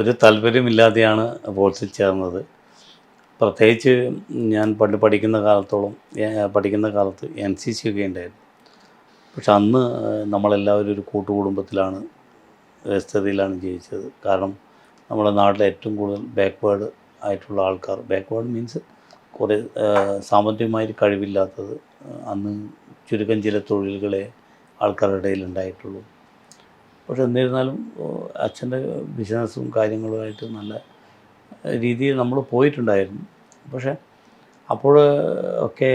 ഒരു താല്പര്യമില്ലാതെയാണ് ഫോഴ്സിൽ ചേർന്നത്. പ്രത്യേകിച്ച് ഞാൻ പണ്ട് പഠിക്കുന്ന കാലത്തോളം പഠിക്കുന്ന കാലത്ത് എൻ സി സി ഒക്കെ ഉണ്ടായിരുന്നു. പക്ഷെ അന്ന് നമ്മളെല്ലാവരും ഒരു കൂട്ടുകുടുംബത്തിലാണ് വ്യവസ്ഥതയിലാണ് ജീവിച്ചത്. കാരണം നമ്മുടെ നാട്ടിലെ ഏറ്റവും കൂടുതൽ ബാക്ക്വേർഡ് ആയിട്ടുള്ള ആൾക്കാർ ബാക്ക്വേർഡ് മീൻസ് കുറേ സാമ്പത്തികമായിട്ട് സാമ്പത്തികമായി കഴിവില്ലാത്തത് അന്ന് ചുരുക്കം ചില തൊഴിലുകളെ ആൾക്കാരുടെ ഇടയിൽ ഉണ്ടായിട്ടുള്ളൂ. പക്ഷെ എന്നിരുന്നാലും അച്ഛന്റെ ബിസിനസ്സും കാര്യങ്ങളുമായിട്ട് നല്ല രീതിയിൽ നമ്മൾ പോയിട്ടുണ്ടായിരുന്നു. പക്ഷേ അപ്പോൾ ഒക്കെ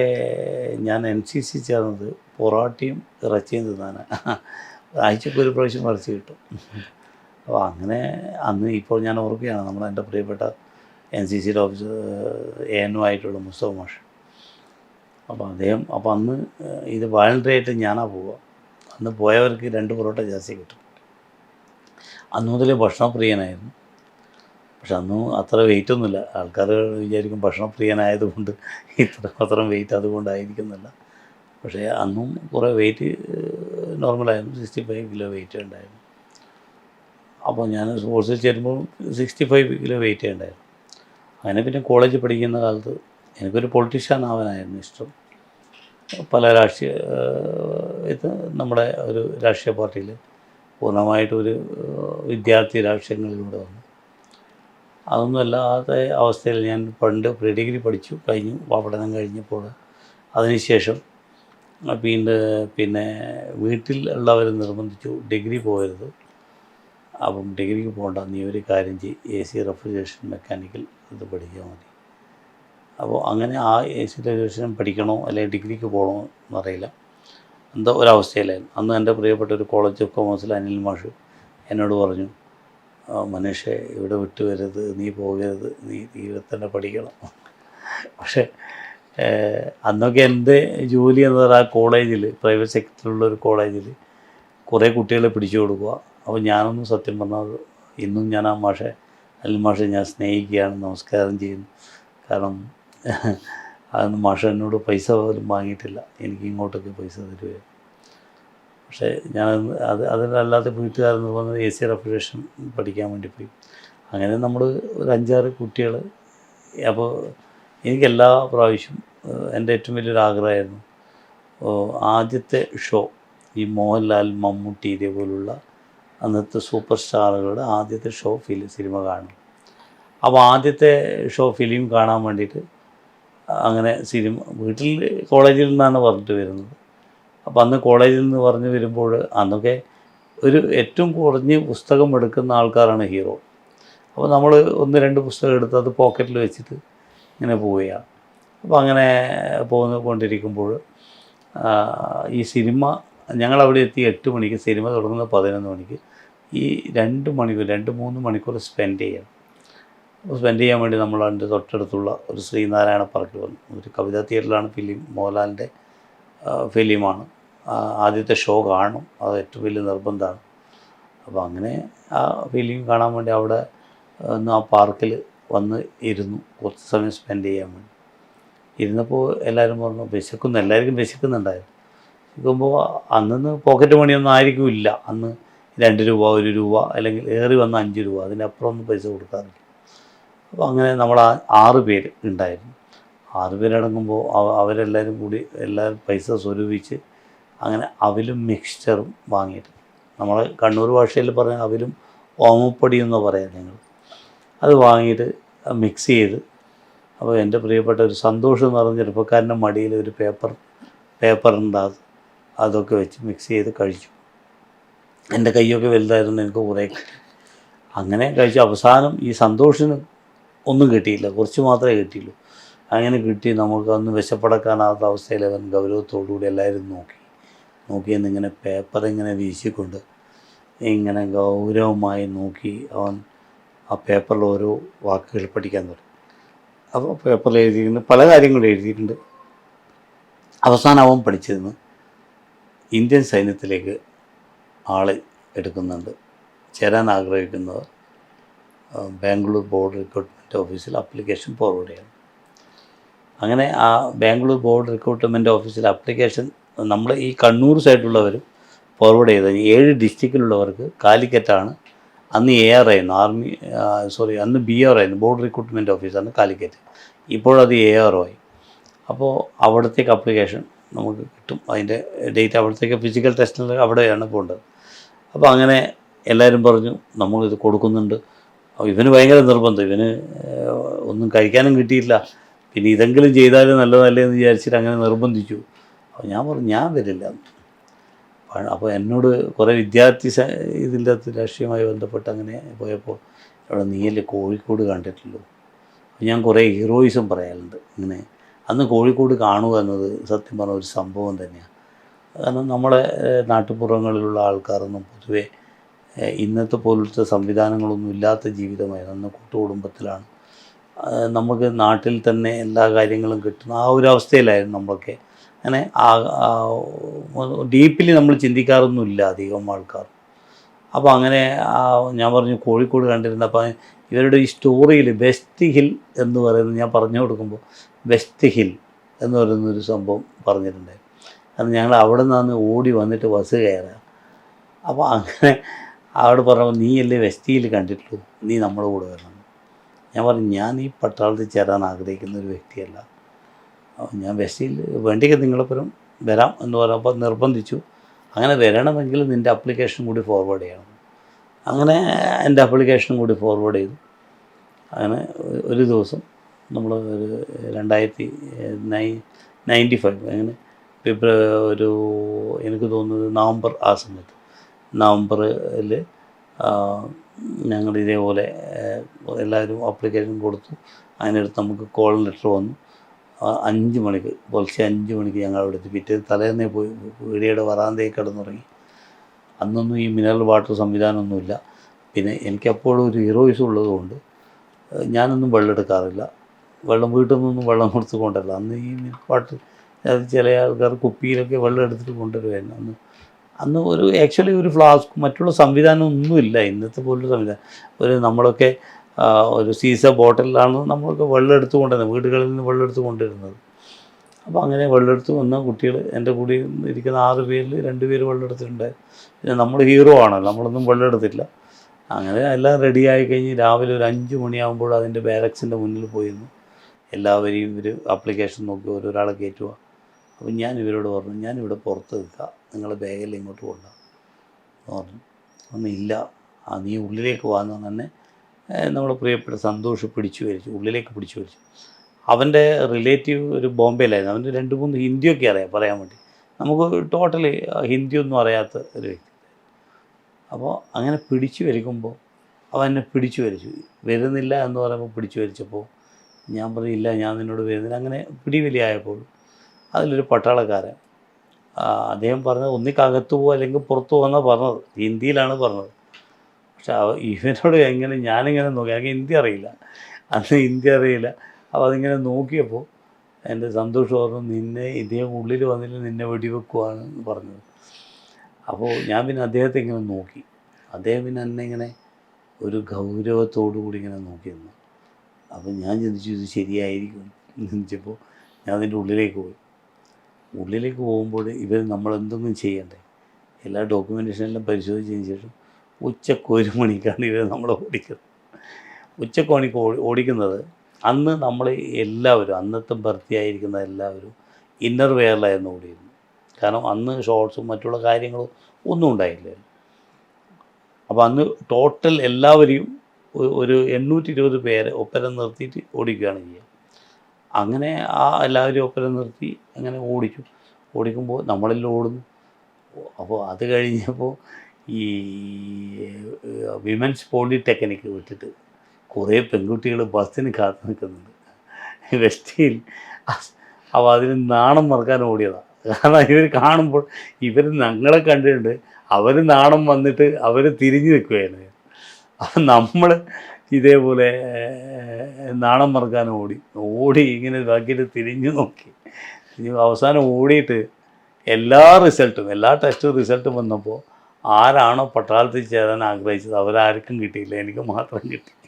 ഞാൻ എൻ സി സി ചേർന്നത് പൊറാട്ടയും ഇറച്ചിയും തിന്നാനാണ് ആഴ്ചക്ക് ഒരു പ്രാവശ്യം ഇറച്ചി കിട്ടും. അപ്പോൾ അങ്ങനെ അന്ന് ഇപ്പോൾ ഞാൻ ഓർക്കുകയാണ് നമ്മൾ എന്റെ പ്രിയപ്പെട്ട എൻ സി സിയുടെ ഓഫീസർ എ എൻ ആയിട്ടുള്ള മുസ്തഫ മാഷ്. അപ്പോൾ അദ്ദേഹം അപ്പോൾ അന്ന് ഇത് വാലണ്ടറി ആയിട്ട് ഞാനാണ് പോവുക. അന്ന് പോയവർക്ക് രണ്ട് പൊറോട്ട ജാസ്തി കിട്ടും. അന്ന് മുതൽ ഭക്ഷണപ്രിയനായിരുന്നു പക്ഷെ അന്നും അത്ര വെയിറ്റ് ഒന്നുമില്ല. ആൾക്കാർ വിചാരിക്കും ഭക്ഷണപ്രിയനായതുകൊണ്ട് ഇത്ര മാത്രം വെയിറ്റ് അതുകൊണ്ടായിരിക്കുന്നില്ല. പക്ഷേ അന്നും കുറേ വെയിറ്റ് നോർമലായിരുന്നു സിക്സ്റ്റി ഫൈവ് കിലോ വെയിറ്റ് ഉണ്ടായിരുന്നു. അപ്പോൾ ഞാൻ സ്പോർട്സിൽ ചേരുമ്പോൾ സിക്സ്റ്റി ഫൈവ് കിലോ വെയിറ്റ് ഉണ്ടായിരുന്നു. അങ്ങനെ പിന്നെ കോളേജിൽ പഠിക്കുന്ന കാലത്ത് എനിക്കൊരു പൊളിറ്റീഷ്യൻ ആവാനായിരുന്നു ഇഷ്ടം. പല രാഷ്ട്രീയ ഇത് നമ്മുടെ ഒരു രാഷ്ട്രീയ പാർട്ടിയിൽ പൂർണമായിട്ടും ഒരു ഏഹ്, വിദ്യാർത്ഥി രാഷ്ട്രീയങ്ങളിലൂടെ വന്നു. അതൊന്നും അല്ലാത്ത അവസ്ഥയിൽ ഞാൻ പണ്ട് പ്രീ ഡിഗ്രി പഠിച്ചു കഴിഞ്ഞു പഠനം കഴിഞ്ഞപ്പോൾ. അതിനുശേഷം പിന്നെ പിന്നെ വീട്ടിൽ ഉള്ളവർ നിർബന്ധിച്ചു ഡിഗ്രി പോകരുത് അപ്പം ഡിഗ്രിക്ക് പോകണ്ട നീ ഒരു കാര്യം ചെയ്യും എ സി റെഫ്രിജറേഷൻ മെക്കാനിക്കൽ ഇത് പഠിക്കാൻ മതി. അപ്പോൾ അങ്ങനെ ആ എ സി റെഫ്രിജറേഷൻ പഠിക്കണോ അല്ലെങ്കിൽ ഡിഗ്രിക്ക് പോകണോ എന്നറിയില്ല. എന്തോ ഒരവസ്ഥയിലായിരുന്നു അന്ന് എന്റെ പ്രിയപ്പെട്ട ഒരു കോളേജ് ഓഫ് കോമേഴ്സിൽ അനിൽ മാഷ് എന്നോട് പറഞ്ഞു മനുഷ്യ മനീഷേ ഇവിടെ വിട്ടു വരരുത് നീ പോകരുത് നീ ഇവിടെ തന്നെ പഠിക്കണം. പക്ഷേ അന്നൊക്കെ എന്റെ ജോലി എന്ന് പറഞ്ഞാൽ ആ കോളേജിൽ പ്രൈവറ്റ് സെക്ടറിലുള്ള ഒരു കോളേജിൽ കുറേ കുട്ടികളെ പിടിച്ചു കൊടുക്കുക. അപ്പോൾ ഞാനൊന്നും സത്യം പറഞ്ഞാൽ ഇന്നും ഞാൻ ആ മാഷെ അനിൽ മാഷെ ഞാൻ സ്നേഹിക്കുകയാണ് നമസ്കാരം ചെയ്യുന്നു. കാരണം അതൊന്നും മാഷ എന്നോട് പൈസ പോലും വാങ്ങിയിട്ടില്ല. എനിക്ക് ഇങ്ങോട്ടൊക്കെ പൈസ തരുവേ പക്ഷേ ഞാൻ അത് അതിനല്ലാതെ വീട്ടുകാരെന്ന് പറഞ്ഞത് എ സി റെഫ്രിജറേഷൻ പഠിക്കാൻ വേണ്ടി പോയി. അങ്ങനെ നമ്മൾ ഒരു അഞ്ചാറ് കുട്ടികൾ അപ്പോൾ എനിക്ക് എല്ലാ പ്രാവശ്യം എന്റെ ഏറ്റവും വലിയൊരു ആഗ്രഹമായിരുന്നു. ആദ്യത്തെ ഷോ ഈ മോഹൻലാൽ മമ്മൂട്ടി ഇതേപോലുള്ള അന്നത്തെ സൂപ്പർ സ്റ്റാറുകളുടെ ആദ്യത്തെ ഷോ ഫിലിം സിനിമ കാണും അപ്പോൾ ആദ്യത്തെ ഷോ ഫിലിം കാണാൻ വേണ്ടിയിട്ട് അങ്ങനെ സിനിമ വീട്ടിൽ കോളേജിൽ നിന്നാണ് പറഞ്ഞിട്ട് വരുന്നത്. അപ്പോൾ അന്ന് കോളേജിൽ നിന്ന് പറഞ്ഞ് വരുമ്പോൾ അന്നൊക്കെ ഒരു ഏറ്റവും കുറഞ്ഞ് പുസ്തകം എടുക്കുന്ന ആൾക്കാരാണ് ഹീറോ. അപ്പോൾ നമ്മൾ ഒന്ന് രണ്ട് പുസ്തകം എടുത്ത് അത് പോക്കറ്റിൽ വെച്ചിട്ട് ഇങ്ങനെ പോവുകയാണ്. അപ്പോൾ അങ്ങനെ പോകുന്ന കൊണ്ടിരിക്കുമ്പോൾ ഈ സിനിമ ഞങ്ങൾ അവിടെ എത്തി എട്ട് മണിക്ക് സിനിമ തുടങ്ങുന്നത് പതിനൊന്ന് മണിക്ക്. ഈ രണ്ട് മണിക്കൂർ രണ്ട് മൂന്ന് മണിക്കൂർ സ്പെൻഡ് ചെയ്യണം. സ്പെൻഡ് ചെയ്യാൻ വേണ്ടി നമ്മൾ അതിന്റെ തൊട്ടടുത്തുള്ള ഒരു ശ്രീനാരായണ പാർക്കിൽ വന്നു. ഒരു കവിതാ തിയേറ്ററിലാണ് ഫിലിം മോഹൻലാലിന്റെ ഫിലിമാണ്. ആദ്യത്തെ ഷോ കാണും. അത് ഏറ്റവും വലിയ നിർബന്ധമാണ്. അപ്പോൾ അങ്ങനെ ആ ഫിലിം കാണാൻ വേണ്ടി അവിടെ ഒന്ന് ആ പാർക്കിൽ വന്ന് ഇരുന്നു. കുറച്ച് സമയം സ്പെൻഡ് ചെയ്യാൻ വേണ്ടി. ഇരുന്നപ്പോൾ എല്ലാവരും പറഞ്ഞു വിശക്കുന്നു. എല്ലാവർക്കും വിശക്കുന്നുണ്ടായിരുന്നു. വിശക്കുമ്പോൾ അന്നൊന്ന് പോക്കറ്റ് മണിയൊന്നും ആയിരിക്കും ഇല്ല അന്ന് രണ്ട് രൂപ ഒരു രൂപ അല്ലെങ്കിൽ ഏറി വന്ന അഞ്ച് രൂപ. അതിനപ്പുറം ഒന്നും പൈസ കൊടുക്കാറില്ല. അപ്പോൾ അങ്ങനെ നമ്മൾ ആറ് പേര് ഉണ്ടായിരുന്നു. ആറ് പേരടങ്ങുമ്പോൾ അവരെല്ലാവരും കൂടി എല്ലാവരും പൈസ സ്വരൂപിച്ച് അങ്ങനെ അവിലും മിക്സ്ചറും വാങ്ങിയിട്ട്. നമ്മൾ കണ്ണൂർ ഭാഷയിൽ പറഞ്ഞ അവിലും ഓമപ്പൊടി എന്ന് പറയാം നിങ്ങൾ അത് വാങ്ങിയിട്ട് മിക്സ് ചെയ്ത് അപ്പോൾ എന്റെ പ്രിയപ്പെട്ട ഒരു സന്തോഷം എന്ന് പറഞ്ഞ ചെറുപ്പക്കാരന്റെ മടിയിൽ ഒരു പേപ്പർ പേപ്പർ ഉണ്ടാകും അതൊക്കെ വെച്ച് മിക്സ് ചെയ്ത് കഴിച്ചു. എന്റെ കൈയൊക്കെ വലുതായിരുന്നു എനിക്ക് കുറേ. അങ്ങനെ കഴിച്ചു. അവസാനം ഈ സന്തോഷിന് ഒന്നും കിട്ടിയില്ല. കുറച്ച് മാത്രമേ കിട്ടിയുള്ളൂ. അങ്ങനെ കിട്ടി നമുക്ക് അന്ന് വിശപ്പടക്കാനാകാത്ത അവസ്ഥയിൽ അവൻ ഗൗരവത്തോടുകൂടി എല്ലാവരും നോക്കി. നോക്കി ഇങ്ങനെ പേപ്പർ ഇങ്ങനെ വീശിക്കൊണ്ട് ഇങ്ങനെ ഗൗരവമായി നോക്കി അവൻ ആ പേപ്പറിൽ ഓരോ വാക്കുകൾ പഠിക്കാൻ തുടങ്ങി. അപ്പോൾ പേപ്പറിൽ എഴുതിയിട്ടുണ്ട് പല കാര്യങ്ങളും എഴുതിയിട്ടുണ്ട്. അവസാനം അവൻ പഠിച്ചിരുന്നു ഇന്ത്യൻ സൈന്യത്തിലേക്ക് ആളെ എടുക്കുന്നുണ്ട്. ചേരാൻ ആഗ്രഹിക്കുന്നത് ബാംഗ്ലൂർ ബോർഡ് റിക്രൂട്ട്മെന്റ് ഓഫീസിൽ അപ്ലിക്കേഷൻ ഫോർവേഡ് ചെയ്യണം. അങ്ങനെ ആ ബാംഗ്ലൂർ ബോർഡ് റിക്രൂട്ട്മെന്റ് ഓഫീസിൽ അപ്ലിക്കേഷൻ നമ്മൾ ഈ കണ്ണൂർ സൈഡിലുള്ളവർ ഫോർവേഡ് ചെയ്ത് ഏഴ് ഡിസ്ട്രിക്റ്റിലുള്ളവർക്ക് കാലിക്കറ്റാണ്. അന്ന് എ ആർ ആയിരുന്നു ആർമി സോറി അന്ന് ബി ആർ ആയിരുന്നു ബോർഡ് റിക്രൂട്ട്മെന്റ് ഓഫീസാണ് കാലിക്കറ്റ്. ഇപ്പോഴത് എ ആർ ആയി. അപ്പോൾ അവിടത്തേക്ക് അപ്ലിക്കേഷൻ നമുക്ക് കിട്ടും. അതിന്റെ ഡേറ്റ് അവിടത്തേക്ക് ഫിസിക്കൽ ടെസ്റ്റിൽ അവിടെയാണ് പോകേണ്ടത് അപ്പോൾ അങ്ങനെ എല്ലാവരും പറഞ്ഞു നമ്മളിത് കൊടുക്കുന്നുണ്ട്. ഇവന് ഭയങ്കര നിർബന്ധം. ഇവന് ഒന്നും കഴിക്കാനും കിട്ടിയില്ല. പിന്നെ ഇതെങ്കിലും ചെയ്താലും നല്ലതല്ലേ എന്ന് വിചാരിച്ചിട്ട് അങ്ങനെ നിർബന്ധിച്ചു. അപ്പോൾ ഞാൻ പറഞ്ഞു ഞാൻ വരില്ല. അപ്പോൾ എന്നോട് കുറേ വിദ്യാർത്ഥി ഇതിന്റെ അകത്ത് രാഷ്ട്രീയമായി ബന്ധപ്പെട്ട് അങ്ങനെ പോയപ്പോൾ അവിടെ നീയല്ലേ കോഴിക്കോട് കണ്ടിട്ടുള്ളൂ. അപ്പോൾ ഞാൻ കുറേ ഹീറോയിസം പറയാറുണ്ട് ഇങ്ങനെ. അന്ന് കോഴിക്കോട് കാണുക എന്നത് സത്യം പറഞ്ഞ ഒരു സംഭവം തന്നെയാണ് കാരണം നമ്മളെ നാട്ടുപുറങ്ങളിലുള്ള ആൾക്കാരൊന്നും പൊതുവെ ഇന്നത്തെ പോലത്തെ സംവിധാനങ്ങളൊന്നും ഇല്ലാത്ത ജീവിതമായിരുന്നു. അന്ന് കൂട്ടുകുടുംബത്തിലാണ്. നമുക്ക് നാട്ടിൽ തന്നെ എല്ലാ കാര്യങ്ങളും കിട്ടുന്ന ആ ഒരു അവസ്ഥയിലായിരുന്നു നമ്മളൊക്കെ. അങ്ങനെ ഡീപ്പിലി നമ്മൾ ചിന്തിക്കാറൊന്നുമില്ല അധികം ആൾക്കാർ. അപ്പോൾ അങ്ങനെ ഞാൻ പറഞ്ഞു കോഴിക്കോട് കണ്ടിരുന്ന അപ്പം ഇവരുടെ ഈ സ്റ്റോറിയിൽ വെസ്റ്റ് ഹിൽ എന്ന് പറയുന്നത് ഞാൻ പറഞ്ഞു കൊടുക്കുമ്പോൾ വെസ്റ്റ് ഹിൽ എന്ന് പറയുന്നൊരു സംഭവം പറഞ്ഞിട്ടുണ്ടായിരുന്നു. കാരണം ഞങ്ങൾ അവിടെ നിന്നാണ് ഓടി വന്നിട്ട് ബസ് കയറുക അപ്പോൾ അങ്ങനെ അവിടെ പറഞ്ഞപ്പോൾ നീ അല്ലേ വെസ്റ്റ് കണ്ടിട്ടുള്ളൂ നീ നമ്മുടെ കൂടെ വരണം. ഞാൻ പറഞ്ഞു ഞാൻ ഈ പട്ടാളത്തിൽ ചേരാൻ ആഗ്രഹിക്കുന്ന ഒരു വ്യക്തിയല്ല. ഞാൻ വെസ്റ്റിയിൽ വേണ്ടിക്ക് നിങ്ങളെപ്പുറം വരാം എന്ന് പറഞ്ഞപ്പോൾ നിർബന്ധിച്ചു. അങ്ങനെ വരണമെങ്കിൽ നിന്റെ അപ്ലിക്കേഷൻ കൂടി ഫോർവേഡ് ചെയ്യണം. അങ്ങനെ എന്റെ അപ്ലിക്കേഷനും കൂടി ഫോർവേഡ് ചെയ്തു. അങ്ങനെ ഒരു ദിവസം നമ്മൾ ഒരു രണ്ടായിരത്തി നയൻ നയന്റി ഫൈവ് അങ്ങനെ ഫെബ്രുവരി ഒരു എനിക്ക് തോന്നുന്നത് നവംബർ ആ സമയത്ത്. നവംബറിൽ ഞങ്ങൾ ഇതേപോലെ എല്ലാവരും ആപ്ലിക്കേഷൻ കൊടുത്തു. അതിനടുത്ത് നമുക്ക് കോൾ ലെറ്റർ വന്നു. അഞ്ച് മണിക്ക് പുലർച്ചെ അഞ്ച് മണിക്ക് ഞങ്ങൾ അവിടെ എത്തി പിറ്റേ തലേന്നേ പോയി വീടിയുടെ വരാന്തയിൽ കിടന്നുറങ്ങി. അന്നൊന്നും ഈ മിനറൽ വാട്ടർ സംവിധാനമൊന്നുമില്ല. പിന്നെ എനിക്കപ്പോഴും ഒരു ഹീറോയിസ് ഉള്ളതുകൊണ്ട് ഞാനൊന്നും വെള്ളം എടുക്കാറില്ല. വെള്ളം വീട്ടിൽ നിന്നൊന്നും വെള്ളം കൊടുത്ത് കൊണ്ടല്ല. അന്ന് ഈ വാട്ടർ ചില ആൾക്കാർ കുപ്പിയിലൊക്കെ വെള്ളം എടുത്തിട്ട് കൊണ്ടുവരുമായിരുന്നു അന്ന് അന്ന് ഒരു ആക്ച്വലി ഒരു ഫ്ലാസ്ക് മറ്റുള്ള സംവിധാനം ഒന്നുമില്ല ഇന്നത്തെ പോലുള്ള സംവിധാനം. ഒരു നമ്മളൊക്കെ ഒരു സീസ ബോട്ടിലാണ് നമ്മളൊക്കെ വെള്ളം എടുത്തു കൊണ്ടുവരുന്നത് വീടുകളിൽ നിന്ന് വെള്ളം എടുത്തു കൊണ്ടുവരുന്നത് അപ്പോൾ അങ്ങനെ വെള്ളം എടുത്ത് വന്ന കുട്ടികൾ എന്റെ കൂടി ഇരിക്കുന്ന ആറ് പേരിൽ രണ്ട് പേര് വെള്ളം എടുത്തിട്ടുണ്ട് പിന്നെ നമ്മൾ ഹീറോ ആണല്ലോ നമ്മളൊന്നും വെള്ളം എടുത്തില്ല അങ്ങനെ എല്ലാം റെഡിയായി കഴിഞ്ഞ് രാവിലെ ഒരു അഞ്ച് മണിയാകുമ്പോൾ അതിന്റെ ബാരക്സിന്റെ മുന്നിൽ പോയിരുന്നു. എല്ലാവരെയും ഇവർ ആപ്ലിക്കേഷൻ നോക്കി ഓരോരാളെ കയറ്റുക. അപ്പോൾ ഞാൻ ഇവരോട് പറഞ്ഞു ഞാനിവിടെ പുറത്ത് നിൽക്കാം. നിങ്ങളുടെ ബാഗിൽ ഇങ്ങോട്ട് കൊണ്ടുപോകാം പറഞ്ഞു. ഒന്നില്ല ആ നീ ഉള്ളിലേക്ക് പറഞ്ഞ് തന്നെ നമ്മളെ പ്രിയപ്പെട്ട സന്തോഷ് പിടിച്ചു വലിച്ചു ഉള്ളിലേക്ക് പിടിച്ചു വലിച്ചു. അവന്റെ റിലേറ്റീവ് ഒരു ബോംബെയിലായിരുന്നു. അവന്റെ രണ്ട് മൂന്ന് ഹിന്ദിയൊക്കെ അറിയാം പറയാൻ വേണ്ടി. നമുക്ക് ടോട്ടലി ഹിന്ദിയൊന്നും അറിയാത്ത ഒരു വ്യക്തി. അപ്പോൾ അങ്ങനെ പിടിച്ചു വലിക്കുമ്പോൾ അവൻ എന്നെ പിടിച്ചു വലിച്ചു. വരുന്നില്ല എന്ന് പറയുമ്പോൾ പിടിച്ചു വലിച്ചപ്പോൾ ഞാൻ പറയില്ല ഞാൻ നിന്നോട് വരുന്നില്ല. അങ്ങനെ പിടിവലിയായപ്പോൾ അതിലൊരു പട്ടാളക്കാരൻ. അദ്ദേഹം പറഞ്ഞത് ഒന്നിക്കകത്ത് പോകുക അല്ലെങ്കിൽ പുറത്ത് പോകുമെന്നാണ് പറഞ്ഞത്. ഹിന്ദിയിലാണ് പറഞ്ഞത്. പക്ഷെ ഇവനോട് എങ്ങനെ ഞാനിങ്ങനെ നോക്കി എനിക്ക് ഹിന്ദി അറിയില്ല. അന്ന് ഹിന്ദി അറിയില്ല. അപ്പോൾ അതിങ്ങനെ നോക്കിയപ്പോൾ എന്റെ സന്തോഷം പറഞ്ഞു നിന്നെ ഇദ്ദേഹം ഉള്ളിൽ വന്നില്ല നിന്നെ വെടിവെക്കുവാണ് എന്ന് പറഞ്ഞത്. അപ്പോൾ ഞാൻ പിന്നെ അദ്ദേഹത്തെ ഇങ്ങനെ നോക്കി. അദ്ദേഹം പിന്നെ എന്നെ ഇങ്ങനെ ഒരു ഗൗരവത്തോടു കൂടി ഇങ്ങനെ നോക്കി നിന്നു. അപ്പോൾ ഞാൻ ചിന്തിച്ചു ഇത് ശരിയായിരിക്കും എന്ന് ചിന്തിച്ചപ്പോൾ ഞാൻ അതിന്റെ ഉള്ളിലേക്ക് പോയി. ഉള്ളിലേക്ക് പോകുമ്പോൾ ഇവർ നമ്മൾ എന്തൊന്നും ചെയ്യണ്ടേ? എല്ലാ ഡോക്യുമെന്റേഷനെല്ലാം പരിശോധിച്ചതിന് ശേഷം ഉച്ചയ്ക്ക് ഒരു മണിക്കാണ് ഇവർ നമ്മളെ ഓടിക്കുന്നത്. ഉച്ചയ്ക്ക് മണിക്ക് ഓടി ഓടിക്കുന്നത് അന്ന് നമ്മൾ എല്ലാവരും അന്നത്തെ ഭർത്തിയായിരിക്കുന്ന എല്ലാവരും ഇന്നർ വെയറിലായിരുന്നു ഓടിയിരുന്നത്. കാരണം അന്ന് ഷോർട്സും മറ്റുള്ള കാര്യങ്ങളും ഒന്നും ഉണ്ടായില്ല. അപ്പോൾ അന്ന് ടോട്ടൽ എല്ലാവരെയും ഒരു എണ്ണൂറ്റി ഇരുപത് പേരെ ഒപ്പരം നിർത്തിയിട്ട് ഓടിക്കുകയാണ് ചെയ്യുക. അങ്ങനെ ആ എല്ലാവരും ഒപ്പരം നിർത്തി അങ്ങനെ ഓടിച്ചു ഓടിക്കുമ്പോൾ നമ്മളെല്ലാം ഓടുന്നു. അപ്പോൾ അത് കഴിഞ്ഞപ്പോൾ ഈ വിമൻസ് പോളിടെക്നിക്ക് വിട്ടിട്ട് കുറേ പെൺകുട്ടികൾ ബസ്സിന് കാത്തു നിൽക്കുന്നുണ്ട്. വെസ്റ്റിയിൽ. അപ്പോൾ അതിന് നാണം മറക്കാൻ ഓടിയതാണ് കാരണം ഇവർ കാണുമ്പോൾ ഇവർ ഞങ്ങളെ കണ്ടിട്ടുണ്ട്. അവർ നാണം വന്നിട്ട് അവർ തിരിഞ്ഞു നിൽക്കുകയാണ് അപ്പം നമ്മൾ ഇതേപോലെ നാണം മറക്കാൻ ഓടി. ഓടി ഇങ്ങനെ ഇതാക്കിയിട്ട് തിരിഞ്ഞു നോക്കി. അവസാനം ഓടിയിട്ട് എല്ലാ റിസൾട്ടും എല്ലാ ടെസ്റ്റ് റിസൾട്ടും വന്നപ്പോൾ ആരാണോ പട്ടാളത്തിൽ ചേരാൻ ആഗ്രഹിച്ചത്? അവരാർക്കും കിട്ടിയില്ല. എനിക്ക് മാത്രം കിട്ടി.